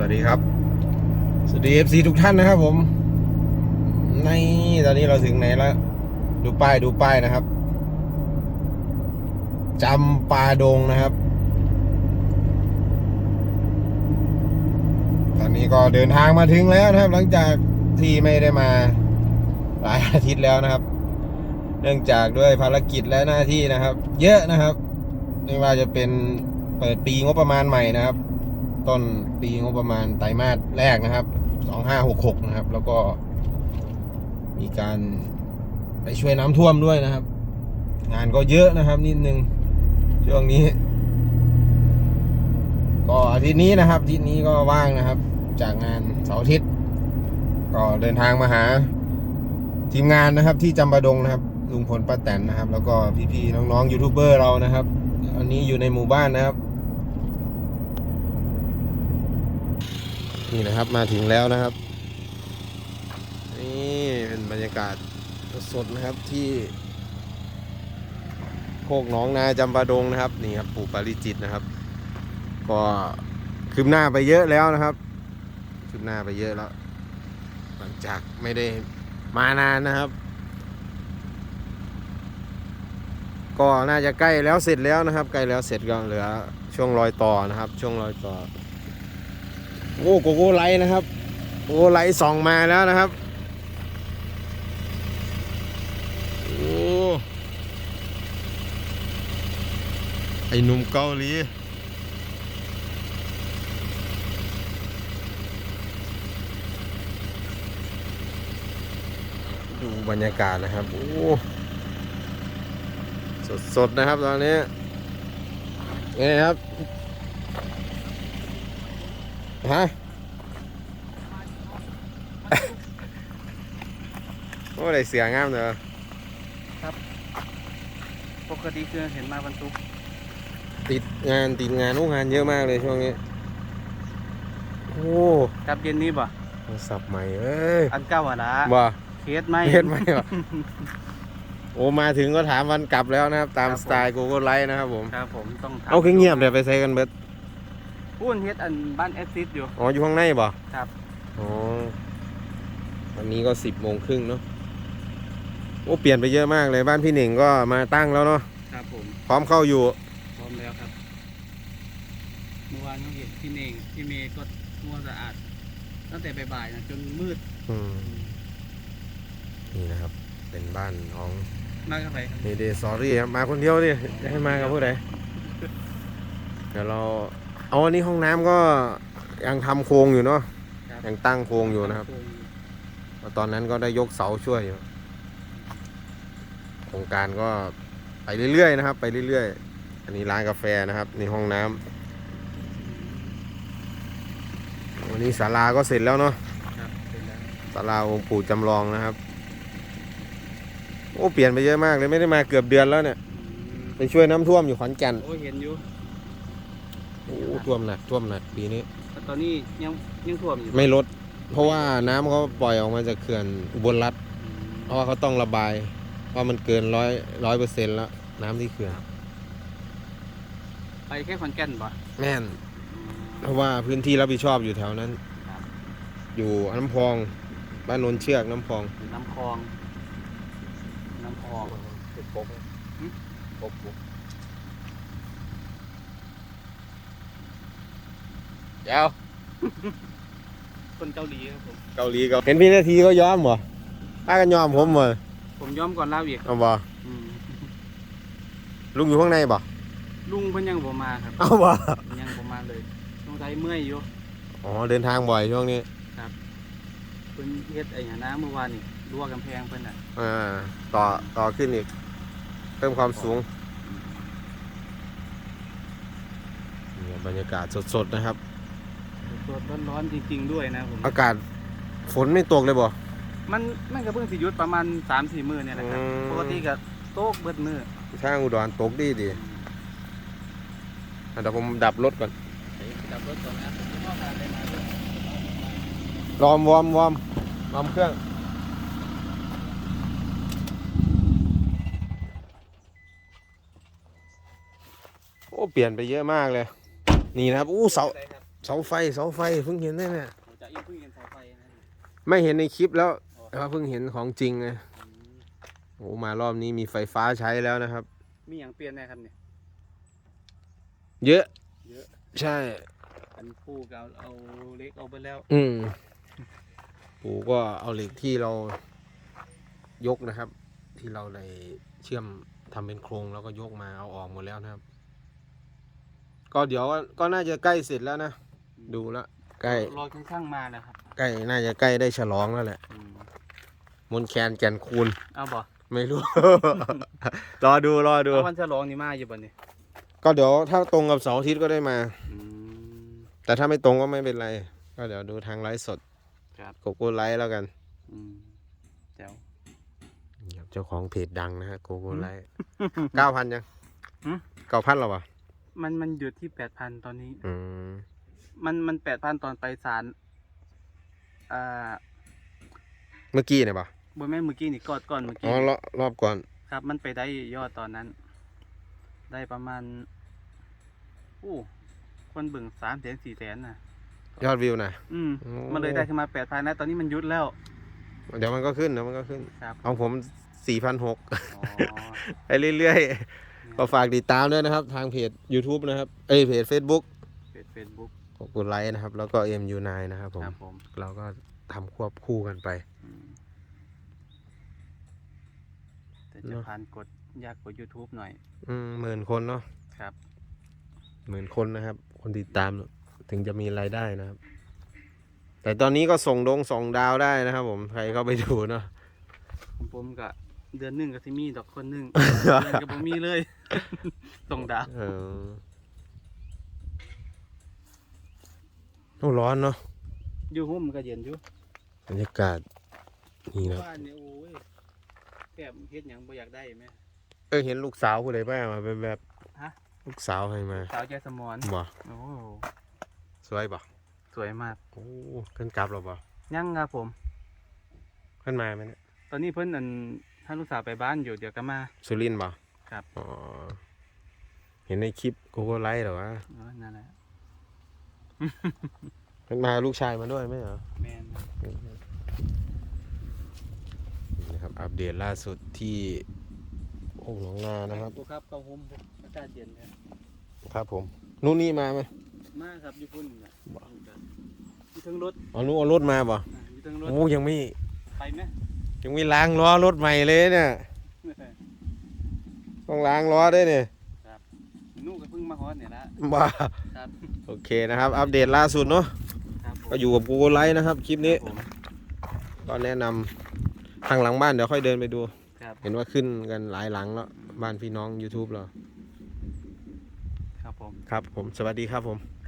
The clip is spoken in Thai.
วัสดีครับ สวัสดีเอฟซีทุกท่านนะครับผม ในตอนนี้เราถึงไหนแล้ว ดูป้ายดูป้ายนะครับจำปาดงนะครับ ตอนนี้ก็เดินทางมาถึงแล้วนะครับ หลังจากที่ไม่ได้มาหลายอาทิตย์แล้วนะครับ เนื่องจากด้วยภารกิจและหน้าที่นะครับ เยอะนะครับไม่ว่าจะเป็นเปิดปีงบประมาณใหม่นะครับ ต้นปีงบประมาณไตรมาสแรกนะครับ 2566 นะครับ แล้วก็ มีการไปช่วยน้ำท่วมด้วยนะครับ งานก็เยอะนะครับ นิดนึงช่วงนี้ ก็อาทิตย์นี้นะครับอาทิตย์นี้ก็ว่างนะครับ จากงานเสาร์อาทิตย์ ก็เดินทางมาหา ทีมงานนะครับ ที่จำปาดงนะครับลุงพลป้าแตนนะครับ แล้วก็พี่ๆน้องๆยูทูบเบอร์เรานะครับอันนี้อยู่ในหมู่บ้านนะครับ นี่นะครับมาถึงแล้วนะครับ นี่เป็นบรรยากาศสดนะครับที่ โคกหนองนาจำปาดงนะครับนี่ครับปู่ปาริจิตนะครับ ก็คืบหน้าไปเยอะแล้วนะครับ คืบหน้าไปเยอะแล้ว หลังจากไม่ได้มานานนะครับ ก็น่าจะใกล้แล้วเสร็จแล้วนะครับ ใกล้แล้วเสร็จก็เหลือช่วงรอยต่อนะครับ ช่วงรอยต่อ โอ้โกโก้ไลท์นะครับโกโก้ไลท์ส่องมาแล้วนะครับโอ้ไอหนุ่มเกาหลีดูบรรยากาศนะครับ โอ้ สดๆ นะครับตอนนี้ไงครับ ฮะโอ้ได้เสียงามเด้อปกติคือเห็นมาบรรทุกติดงานติดงานโอ้งานเยอะมากเลยช่วงนี้ โอ้กับเย็นนี้บ่โทรศัพท์ใหม่เอ้ยอันเก้าอะละว่าเคสไหมเห็นไหมวะโอ้มาถึงก็ถามวันกลับแล้วนะครับ ตามครับผมสไตล์กูก็ไลท์นะครับผม ครับผมต้องทำเอาคือเงียบเดี๋ยวไปใส่กันเบิด พูดเฮ็ดอันบ้านแอซิดอยู่ อ๋อ อยู่ข้างในบ่ครับ อ๋อ วันนี้ก็สิบโมงครึ่งเนาะ โอ้เปลี่ยนไปเยอะมากเลยบ้านพี่หนิงก็มาตั้งแล้วเนาะ ครับผม พร้อมเข้าอยู่ พร้อมแล้วครับ เมื่อวานเขาเห็นพี่เน่งพี่เมย์ก็มัวสะอาด ตั้งแต่บ่ายๆนะจนมืด อืม นี่นะครับ เป็นบ้านของมากเข้าไปครับนี่เดซอรี่ครับมาคนเดียวดิจะให้มากับผู้ใดเดี๋ยวเราเอาอันนี้ห้องน้ำก็ยังทำโครงอยู่เนาะครับ ยังตั้งโครงอยู่นะครับ ตอนนั้นก็ได้ยกเสาช่วยอยู่โครงการก็ไปเรื่อยๆนะครับ ไปเรื่อยๆ อันนี้ร้านกาแฟนะครับนี่ห้องน้ำวันนี้ศาลาก็เสร็จแล้วเนาะครับเสร็จแล้วศาลาองค์ปู่จำลองนะครับ โอ้เปลี่ยนไปเยอะมากเลยไม่ได้มาเกือบเดือนแล้วเนี่ยอืมไปช่วยน้ำท่วมอยู่ขอนแก่น โอ้เห็นอยู่ โอ้ท่วมหนักท่วมหนักปีนี้ แต่ตอนนี้ยังยังท่วมอยู่ไม่ลด เพราะว่าน้ำเขาปล่อยออกมาจากเขื่อนอุบลรัฐอืมเพราะว่าเขาต้องระบายเพราะมันเกินร้อยร้อยเปอร์เซ็นต์แล้ว น้ำที่เขื่อนไปแค่ขอนแก่นบ่แม่นอืมเพราะว่าพื้นที่รับผิดชอบอยู่แถวนั้นครับอยู่น้ำพองบ้านโนนเชือกน้ำพองน้ำคลอง น้ำคลอง ปกปก ปกเจ้าคนเกาหลีครับผม เกาหลีก็เห็นพี่นาทีก็ยอมบ่ป้ากันยอมผมบ่ผมย้อมก่อนเล่าอีกเอาบ่อืมลุงอยู่ข้างในบ่ลุงเพิ่นยังบ่มาครับเอาบ่ยังบ่มาเลยสงสัยเมื่อยอยู่อ๋อเดินทางบ่อยช่วงนี้เพิ่นเฮ็ดไอ้หยังนะเมื่อวานนี่รั้วกำแพงเพิ่นน่ะอ่าต่อต่อขึ้นอีก เพิ่มความสูงนี่บรรยากาศสดๆนะครับ สดๆร้อนๆจริง ๆ ด้วยนะผมอากาศฝนไม่ตกเลยบ่ มันมันก็เพิ่งสิหยุดประมาณ3-4มื้อเนี่ยแหละครับอืม ปกติก็โต๊กเบิดมื้อทางอุดรตกดีดีอะเดี๋ยวผมดับรถก่อนจับรถก่อนนะผมก็พาไปมาด้วยรอมวอร์มวอร์มวอร์มเครื่อง โอ้ เปลี่ยนไปเยอะมากเลย นี่นะครับ อู้เสาได้ครับ เสาไฟเสาไฟเพิ่งเห็นได้เนี่ยผมจะยิ่งเพิ่งเห็นเสาไฟนะไม่เห็นในคลิปแล้วอ๋อแต่ว่าเพิ่งเห็นของจริงไงอืมโอ้มารอบนี้มีไฟฟ้าใช้แล้วนะครับ มีอย่างเปลี่ยนแน่ครับเนี่ย เยอะเยอะ ใช่ อันปูกเอาเอาเล็กเอาไปแล้ว อืมปู่ก็เอาเหล็กที่เรายกนะครับ ที่เราเลยเชื่อมทำเป็นโครงแล้วก็ยกมาเอาออกหมดแล้วนะครับ ก็เดี๋ยวก็น่าจะใกล้เสร็จแล้วนะ ดูแล้วใกล้รอข้างๆมาแล้วครับใกล้น่าจะใกล้ได้ฉลองแล้วแหละอืมมนต์แคนแก่นคูณเอาบ่ไม่รู้ รอดูรอดูเอาวันฉลองนี่มาอยู่บ่เนี่ยก็เดี๋ยวถ้าตรงกับเสาร์อาทิตย์ก็ได้มาอืมแต่ถ้าไม่ตรงก็ไม่เป็นไร ก็เดี๋ยวดูทางไลฟ์สดครับโกโก้ไลฟ์แล้วกันอืมแจ๋วนี่ครับเจ้าของเพจดังนะฮะโกโก้ไลฟ์เก้าพันยังหืมเก้าพันหรอวะมันมันหยุดที่แปดพันตอนนี้ อืม มันมันแปดพันตอนไปศาลอ่าเมื่อกี้เนี่ยปะบนแม่เมื่อกี้นี่กอดก่อนเมื่ออ๋กี้อรอบรอบก่อน ครับ มันไปได้ยอดตอนนั้น ได้ประมาณอู้คนเบิ่งสามแสนสี่แสนน่ะ ยอดวิวนะอืมโอ้มันเลยได้ขึ้นมาแปดพันแล้วตอนนี้มันหยุดแล้ว เดี๋ยวมันก็ขึ้นเดี๋ยวมันก็ขึ้นครับเอาผมสี่พันหกอ๋อไปเรื่อยๆ ก็ฝากติดตามด้วยนะครับ ทางเพจ YouTube นะครับ เอ้ยเพจ Facebook เป็นเฟซบุ๊ก ขอบคุณไลค์นะครับ แล้วก็ MU9 นะครับผมครับผม เราก็ทำควบคู่กันไป อืมแต่เนจะอะ ผ่านกดยากกว่า YouTube หน่อยอืมหมื่นคนเนาะครับหมื่นคนนะครับ คนติดตามถึงจะมีรายได้นะครับ แต่ตอนนี้ก็ส่งดงส่งดาวได้นะครับ ผมใครเข้าไปดูเนาะ ผมผมก็เดือนหนึ่งก็สิมีดอกคนหนึ่ง เดือนก็บ่มีเลย ส่งดาว เออ โอ้ร้อนเนาะอยู่หุ้มมันก็เย็นอยู่บรรยากาศนี่นะบ้านเนี่ยโอ้ยแกเฮ็ดหยังบ่อยากได้ไหมเออเห็นลูกสาวผู้ใดบ้างมาเป็นแบบฮะ ลูกสาวให้มาสาวใจสมอนบ่โอ้สวยบ่สวยมากโอ้ขึ้นกลับหรอบ่ยังครับผมขึ้นมาไหมเนี่ยตอนนี้เพิ่นอันถ้าลูกสาวไปบ้านอยู่เดี๋ยวก็มา สุรินทร์บ่ครับ อ๋อเห็นในคลิปโกโก้ไลท์เหรอวะ เออนั่นแหละ ขึ้นมาลูกชายมาด้วยไหมเหรอแมนนี่นะครับอัปเดตล่าสุดที่โอ่งหนองนานะครับตัวครับเข้าหุ้มอากาศเย็นครับครับผมนู่นนี่มาไหมมาครับอยู่พุ่นน่ะบ่อยู่เทั้งรถอ๋อนู่นเอารถมาบ่อ่าอยู่เทั้งรถโอ้ยังไม่ไปไหมยังไม่ล้างล้อรถใหม่เลยเนี่ยต้องล้างล้อด้วยเนี่ยนู่นก็เพิ่งมาฮอดเนี่ยละบ้าครับ โอเคนะครับ อัปเดตล่าสุดเนาะครับผมก็อยู่กับกูไลท์นะครับ คลิปนี้ครับผมก็แนะนำทางหลังบ้านเดี๋ยวค่อยเดินไปดู ครับเห็นว่าขึ้นกันหลายหลังแล้ว บ้านพี่น้อง YouTube เราครับผม ครับผมสวัสดีครับผมครับ